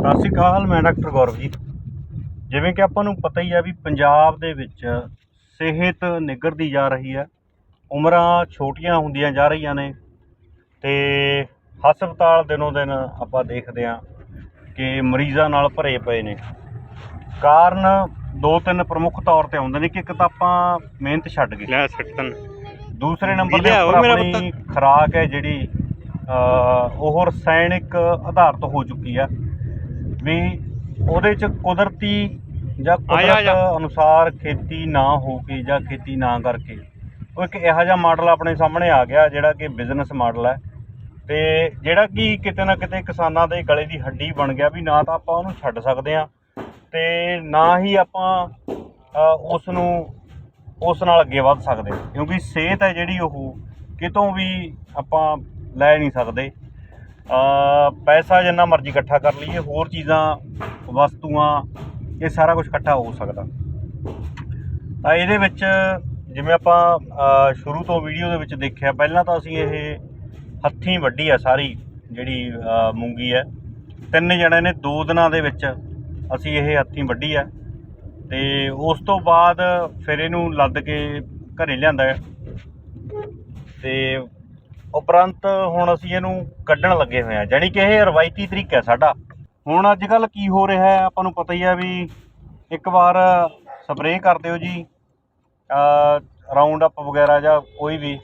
ਸਤਿ ਸ਼੍ਰੀ ਅਕਾਲ ਮੈਂ ਡਾਕਟਰ ਗੌਰਵ ਜੀ ਜਿਵੇਂ ਕਿ ਆਪਾਂ ਨੂੰ ਪਤਾ ਹੀ ਆ ਵੀ ਪੰਜਾਬ ਦੇ ਵਿੱਚ ਸਿਹਤ ਨਿੱਘਰਦੀ ਜਾ ਰਹੀ ਹੈ ਉਮਰਾਂ ਛੋਟੀਆਂ ਹੁੰਦੀਆਂ ਜਾ ਰਹੀਆਂ ਨੇ ਤੇ ਹਸਪਤਾਲ ਦਿਨੋਂ ਦਿਨ ਆਪਾਂ ਦੇਖਦੇ ਹਾਂ ਕਿ ਮਰੀਜ਼ਾਂ ਨਾਲ ਭਰੇ ਪਏ ਨੇ। ਕਾਰਨ ਦੋ ਤਿੰਨ ਪ੍ਰਮੁੱਖ ਤੌਰ ਤੇ ਆਉਂਦੇ ਨੇ ਕਿ ਇੱਕ ਤਾਂ ਆਪਾਂ ਮਿਹਨਤ ਛੱਡ ਗਏ। ਲੈ ਸੱਟਣ ਦੂਸਰੇ ਨੰਬਰ ਤੇ ਆਪਣੀ ਖੁਰਾਕ ਹੈ ਜਿਹੜੀ ਉਹ ਰਸਾਇਣਿਕ ਆਧਾਰਿਤ ਹੋ ਚੁੱਕੀ ਆ। ਵੀ ਉਹਦੇ ਚ ਕੁਦਰਤੀ ਜਾਂ ਆ ਜਾ, ਆ ਜਾ। ਕੁਦਰਤ ਅਨੁਸਾਰ ਖੇਤੀ ਨਾ ਹੋ ਕੇ ਜਾਂ ਖੇਤੀ ਨਾ ਕਰਕੇ ਉਹ ਇੱਕ ਇਹੋ ਜਿਹਾ ਮਾਡਲ ਆਪਣੇ ਸਾਹਮਣੇ ਆ ਗਿਆ ਜਿਹੜਾ ਕਿ ਬਿਜ਼ਨਸ ਮਾਡਲ ਹੈ ਤੇ ਜਿਹੜਾ ਕਿ ਕਿਤੇ ਨਾ ਕਿਤੇ ਕਿਸਾਨਾਂ ਦੇ ਗਲੇ ਦੀ ਹੱਡੀ ਬਣ ਗਿਆ ਵੀ ਨਾ ਤਾਂ ਆਪਾਂ ਉਹਨੂੰ ਛੱਡ ਸਕਦੇ ਆ ਤੇ ਨਾ ਹੀ ਆਪਾਂ ਅ, ਉਸ ਨੂੰ ਉਸ ਨਾਲ ਅੱਗੇ ਵੱਧ ਸਕਦੇ ਹਾਂ। ਕਿਉਂਕਿ ਸਿਹਤ ਹੈ ਜਿਹੜੀ ਉਹ ਕਿਤੋਂ ਵੀ ਆਪਾਂ ਲੈ ਨਹੀਂ ਸਕਦੇ ਪੈਸਾ ਜਿੰਨਾ ਮਰਜ਼ੀ ਇਕੱਠਾ ਕਰ ਲਈਏ, ਹੋਰ ਚੀਜ਼ਾਂ, ਵਸਤੂਆਂ, ਇਹ ਸਾਰਾ ਕੁਝ ਇਕੱਠਾ ਹੋ ਸਕਦਾ। ਤਾਂ ਇਹਦੇ ਵਿੱਚ ਜਿਵੇਂ ਆਪਾਂ ਸ਼ੁਰੂ ਤੋਂ ਵੀਡੀਓ ਦੇ ਵਿੱਚ ਦੇਖਿਆ, ਪਹਿਲਾਂ ਤਾਂ ਅਸੀਂ ਇਹ ਹੱਥੀਂ ਵੱਢੀ ਆ ਸਾਰੀ ਜਿਹੜੀ ਮੂੰਗੀ ਹੈ। ਤਿੰਨ ਜਣੇ ਨੇ, ਦੋ ਦਿਨਾਂ ਦੇ ਵਿੱਚ ਅਸੀਂ ਇਹ ਹੱਥੀਂ ਵੱਢੀ ਆ। ਤੇ ਉਸ ਤੋਂ ਬਾਅਦ ਫਿਰ ਇਹਨੂੰ ਲੱਦ ਕੇ ਘਰੇ ਲਿਆਂਦਾ ਹੈ। ਤੇ ਉਪਰੰਤ ਹੁਣ ਅਸੀਂ ਇਹਨੂੰ ਕੱਢਣ ਲੱਗੇ ਹੋਏ ਆ ਜਾਣੀ ਕਿ ਇਹ ਰਵਾਇਤੀ ਤਰੀਕਾ ਹੈ ਸਾਡਾ। ਹੁਣ ਅੱਜ ਕੱਲ ਕੀ ਹੋ ਰਿਹਾ ਹੈ ਆਪਾਂ ਨੂੰ ਪਤਾ ਹੀ ਆ ਵੀ ਇੱਕ ਵਾਰ ਸਪਰੇਅ ਕਰ ਦਿਓ ਜੀ। ਰਾਉਂਡ ਅਪ ਵਗੈਰਾ ਜਾਂ ਕੋਈ ਵੀ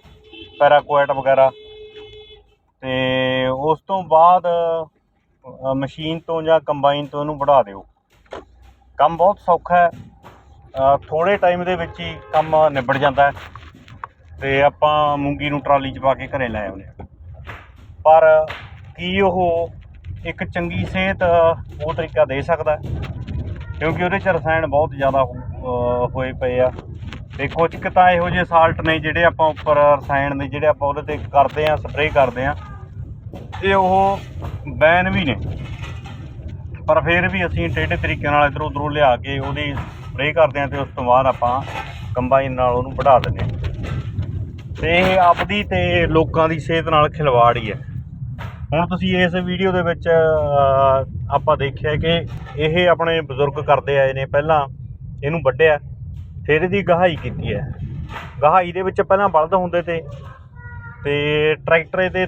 ਪੈਰਾਕੁਏਟ ਵਗੈਰਾ। ਤੇ ਉਸ ਤੋਂ ਬਾਅਦ ਮਸ਼ੀਨ ਤੋਂ ਜਾਂ ਕੰਬਾਈਨ ਤੋਂ ਇਹਨੂੰ ਵਢਾ ਦਿਓ। ਕੰਮ ਬਹੁਤ ਸੌਖਾ ਹੈ। ਅ, ਥੋੜੇ ਟਾਈਮ ਦੇ ਵਿੱਚ ਹੀ ਕੰਮ ਨਿਬੜ ਜਾਂਦਾ ਹੈ। ਤੇ ਆਪਾਂ ਮੂੰਗੀ ਨੂੰ ਟਰਾਲੀ 'ਚ ਪਾ ਕੇ ਘਰੇ ਲੈ ਆਉਂਦੇ ਹਾਂ। ਪਰ ਕੀ ਉਹ ਇੱਕ ਚੰਗੀ ਸਿਹਤ ਉਹ ਤਰੀਕਾ ਦੇ ਸਕਦਾ ਕਿਉਂਕਿ ਉਹਦੇ 'ਚ ਰਸਾਇਣ ਬਹੁਤ ਜ਼ਿਆਦਾ ਹੋਏ ਪਏ ਆ। ਤੇ ਕੁਝ ਕਿ ਤਾਂ ਇਹੋ ਜਿਹੇ ਸਾਲਟ ਨੇ ਜਿਹੜੇ ਆਪਾਂ ਉੱਪਰ ਰਸਾਇਣ ਦੇ ਜਿਹੜੇ ਆਪਾਂ ਉਹਦੇ ਤੇ ਕਰਦੇ ਆ ਸਪਰੇਅ ਕਰਦੇ ਆ ਤੇ ਉਹ ਬੈਨ ਵੀ ਨੇ। ਪਰ ਫਿਰ ਵੀ ਅਸੀਂ ਟੇਢੇ ਤਰੀਕੇ ਨਾਲ ਇਧਰੋਂ ਉਧਰੋਂ ਲਿਆ ਕੇ ਉਹਦੀ ਸਪਰੇਅ ਕਰਦੇ ਹਾਂ ਤੇ ਉਸ ਤੋਂ ਬਾਅਦ ਆਪਾਂ ਕੰਬਾਈਨ ਨਾਲ ਉਹਨੂੰ ਵਢਾ ਦਿੰਦੇ ਹਾਂ। ਤੇ ਇਹ ਆਪਦੀ ਤੇ ਲੋਕਾਂ ਦੀ ਸਿਹਤ ਨਾਲ ਖਿਲਵਾੜ ਹੀ ਹੈ। ਹੁਣ ਤੁਸੀਂ ਇਸ ਵੀਡੀਓ ਦੇ ਵਿੱਚ ਆਪਾਂ ਦੇਖਿਆ ਕਿ ਇਹ ਆਪਣੇ ਬਜ਼ੁਰਗ ਕਰਦੇ ਆਏ ਨੇ, ਪਹਿਲਾਂ ਇਹਨੂੰ ਵੱਢਿਆ, ਫਿਰ ਇਹਦੀ ਗਹਾਈ ਕੀਤੀ ਹੈ। ਗਹਾਈ ਦੇ ਵਿੱਚ ਪਹਿਲਾਂ ਬਲਦ ਹੁੰਦੇ ਤੇ ਤੇ ਟਰੈਕਟਰ ਇਹਦੇ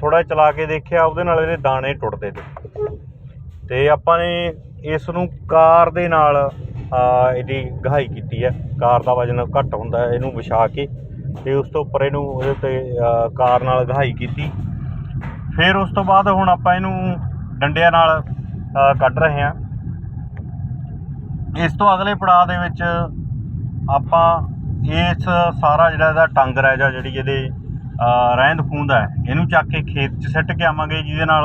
ਥੋੜਾ ਚਲਾ ਕੇ ਦੇਖਿਆ, ਉਹਦੇ ਨਾਲ ਇਹਦੇ ਦਾਣੇ ਟੁੱਟਦੇ ਤੇ। ਤੇ ਆਪਾਂ ਨੇ ਇਸ ਨੂੰ ਕਾਰ ਦੇ ਨਾਲ ਇਹਦੀ ਗਹਾਈ ਕੀਤੀ ਹੈ। ਕਾਰ ਦਾ ਵਜਨ ਘੱਟ ਹੁੰਦਾ, ਇਹਨੂੰ ਵਿਛਾ ਕੇ ਤੇ ਉਸ ਤੋਂ ਉੱਪਰ ਇਹਨੂੰ ਉਹਦੇ ਉੱਤੇ ਕਾਰ ਨਾਲ ਗਹਾਈ ਕੀਤੀ। ਫਿਰ ਉਸ ਤੋਂ ਬਾਅਦ ਹੁਣ ਆਪਾਂ ਇਹਨੂੰ ਡੰਡਿਆਂ ਨਾਲ ਕੱਢ ਰਹੇ ਹਾਂ। ਇਸ ਤੋਂ ਅਗਲੇ ਪੜਾਅ ਦੇ ਵਿੱਚ ਆਪਾਂ ਇਸ ਸਾਰਾ ਜਿਹੜਾ ਇਹਦਾ ਟਾਂਗਰ ਹੈ ਜਾਂ, ਜਿਹੜੀ ਇਹਦੇ ਰਹਿੰਦ ਖੂੰਦ ਹੈ, ਇਹਨੂੰ ਚੱਕ ਕੇ ਖੇਤ 'ਚ ਸਿੱਟ ਕੇ ਆਵਾਂਗੇ, ਜਿਹਦੇ ਨਾਲ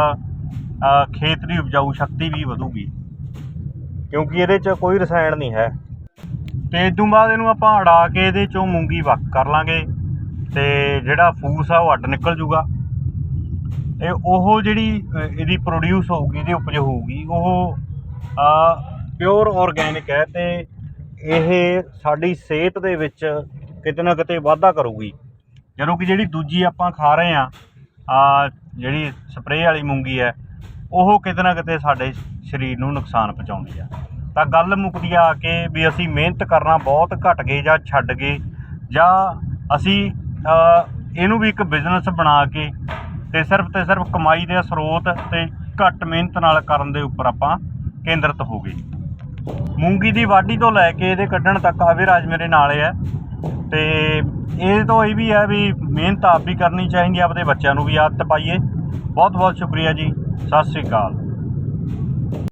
ਖੇਤ ਦੀ ਉਪਜਾਊ ਸ਼ਕਤੀ ਵੀ ਵਧੂਗੀ। ਕਿਉਂਕਿ ਇਹਦੇ 'ਚ ਕੋਈ ਰਸਾਇਣ ਨਹੀਂ ਹੈ। ਤੇ ਇਸ ਤੋਂ ਬਾਅਦ ਇਹਨੂੰ ਆਪਾਂ ਅੜਾ ਕੇ ਇਹਦੇ 'ਚੋਂ ਮੂੰਗੀ ਵੱਖ ਕਰ ਲਾਂਗੇ ਤੇ ਜਿਹੜਾ ਫੂਸ ਆ ਉਹ ਅੱਡ ਨਿਕਲ ਜੂਗਾ। ਇਹ ਉਹ ਜਿਹੜੀ ਇਹਦੀ ਪ੍ਰੋਡਿਊਸ ਹੋਊਗੀ, ਇਹਦੀ ਉਪਜ ਹੋਊਗੀ, ਉਹ ਪਿਓਰ ਆਰਗੈਨਿਕ ਹੈ ਤੇ ਇਹ ਸਾਡੀ ਸਿਹਤ ਦੇ ਵਿੱਚ ਕਿਤੇ ਨਾ ਕਿਤੇ ਵਾਧਾ ਕਰੂਗੀ। ਜਦੋਂ ਕਿ ਜਿਹੜੀ ਦੂਜੀ ਆਪਾਂ ਖਾ ਰਹੇ ਆ ਆ, ਜਿਹੜੀ ਸਪਰੇਅ ਵਾਲੀ ਮੂੰਗੀ ਹੈ, ਉਹ ਕਿਤੇ ਨਾ ਕਿਤੇ ਸਾਡੇ ਸਰੀਰ ਨੂੰ ਨੁਕਸਾਨ ਪਹੁੰਚਾਉਂਦੀ ਆ। ਤਾਂ ਗੱਲ ਮੁੱਕਦੀ ਆ ਕਿ ਵੀ ਅਸੀਂ ਮਿਹਨਤ ਕਰਨਾ ਬਹੁਤ ਘਟ ਗਏ ਜਾਂ ਛੱਡ ਗਏ ਜਾਂ ਅਸੀਂ ਇਹਨੂੰ ਵੀ ਇੱਕ ਬਿਜ਼ਨਸ ਬਣਾ ਕੇ ਤੇ ਸਿਰਫ ਤੇ ਸਿਰਫ ਕਮਾਈ ਦੇ ਸਰੋਤ ਤੇ ਘੱਟ ਮਿਹਨਤ ਨਾਲ ਕਰਨ ਦੇ ਉੱਪਰ ਆਪਾਂ ਕੇਂਦਰਿਤ ਹੋ ਗਏ। ਮੂੰਗੀ ਦੀ ਵਾਢੀ ਤੋਂ ਲੈ ਕੇ ਇਹਦੇ ਕੱਢਣ ਤੱਕ ਆਵੇ ਮੇਰੇ ਨਾਲ ਹੈ ਤੇ ਇਹ ਤੋਂ ਇਹ ਵੀ ਹੈ ਵੀ ਮਿਹਨਤ ਆਪ ਵੀ ਕਰਨੀ ਚਾਹੀਦੀ ਆਪਦੇ ਬੱਚਿਆਂ ਨੂੰ ਵੀ ਆਦਤ ਪਾਈਏ। ਬਹੁਤ ਬਹੁਤ ਸ਼ੁਕਰੀਆ ਜੀ। ਸਤਿ ਸ੍ਰੀ ਅਕਾਲ।